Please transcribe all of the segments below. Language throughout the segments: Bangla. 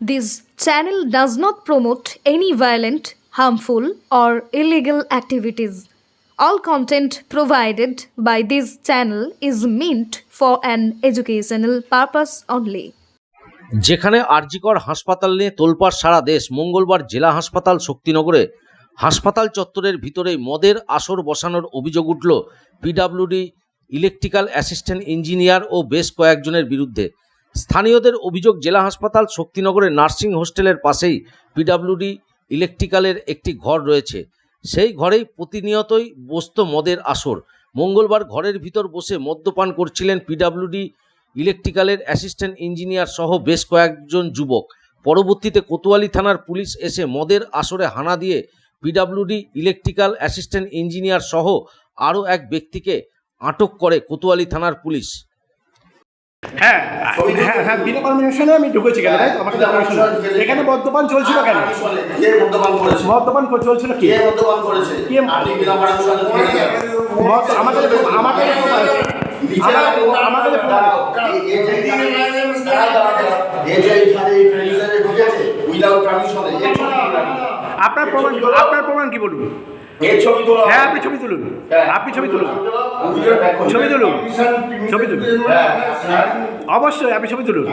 This channel does not promote any violent, harmful, or illegal activities. All content provided by this channel is meant for an educational purpose only. যেখানে আরজিকর হাসপাতাল নিয়ে তোলপাড় সারা দেশ মঙ্গলবার জেলা হাসপাতাল শক্তিনগরে হাসপাতাল চত্বরের ভিতরেই মদের আসর বসানোর অভিযোগ উঠল পিডাব্লিউডি ইলেকট্রিক্যাল অ্যাসিস্ট্যান্ট ইঞ্জিনিয়ার ও বেশ কয়েকজনের বিরুদ্ধে স্থানীয়দের অভিযোগ, জেলা হাসপাতাল শক্তিনগরের নার্সিং হোস্টেলের পাশেই পিডাব্লিউডি ইলেকট্রিক্যালের একটি ঘর রয়েছে। সেই ঘরেই প্রতিনিয়তই বসত মদের আসর। মঙ্গলবার ঘরের ভিতর বসে মদ্যপান করছিলেন পিডাব্লিউডি ইলেকট্রিক্যালের অ্যাসিস্ট্যান্ট ইঞ্জিনিয়ার সহ বেশ কয়েকজন যুবক। পরবর্তীতে কোতোয়ালি থানার পুলিশ এসে মদের আসরে হানা দিয়ে পিডাব্লিউডি ইলেকট্রিক্যাল অ্যাসিস্ট্যান্ট ইঞ্জিনিয়ার সহ আরও এক ব্যক্তিকে আটক করে কোতোয়ালি থানার পুলিশ। হ্যাঁ হ্যাঁ হ্যাঁ বিনা পারমিশনে আমি ঢুকেছি কেন? তাই আমাকে এখানে মদ্যপান চলছিল কেন? মদ্যপান চলছিল কি। আপনার প্রমাণ আপনার প্রমাণ কি বলুন। হ্যাঁ আপনি ছবি তুলুন। আপনি ছবি তুলুন। ছবি তুলুন। ছবি তুলুন। হ্যাঁ, হ্যাঁ। অবশ্যই আপনি ছবি তুলুন।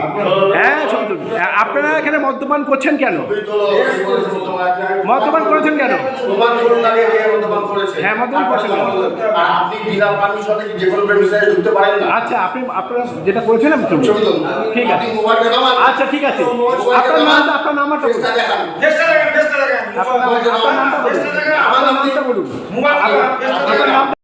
হ্যাঁ ছবি তুলুন। হ্যাঁ, আপনারা এখানে মদ্যপান করছেন কেন? মদ্যপান? করেছেন কেন। হ্যাঁ, মদ্যপান করেছে কেন? আর আপনি বিনা পারমিশনে কি যে কোনো premises এ ঢুকতে পারেন না। আচ্ছা আপনি আপনারা যেটা করেছেন আমি ছবি তুলুন। ঠিক আছে। আচ্ছা ঠিক আছে। আপনার নামটা আপনার নামটা আপনার নামটা বলুন। বলুন আপনার- নামটা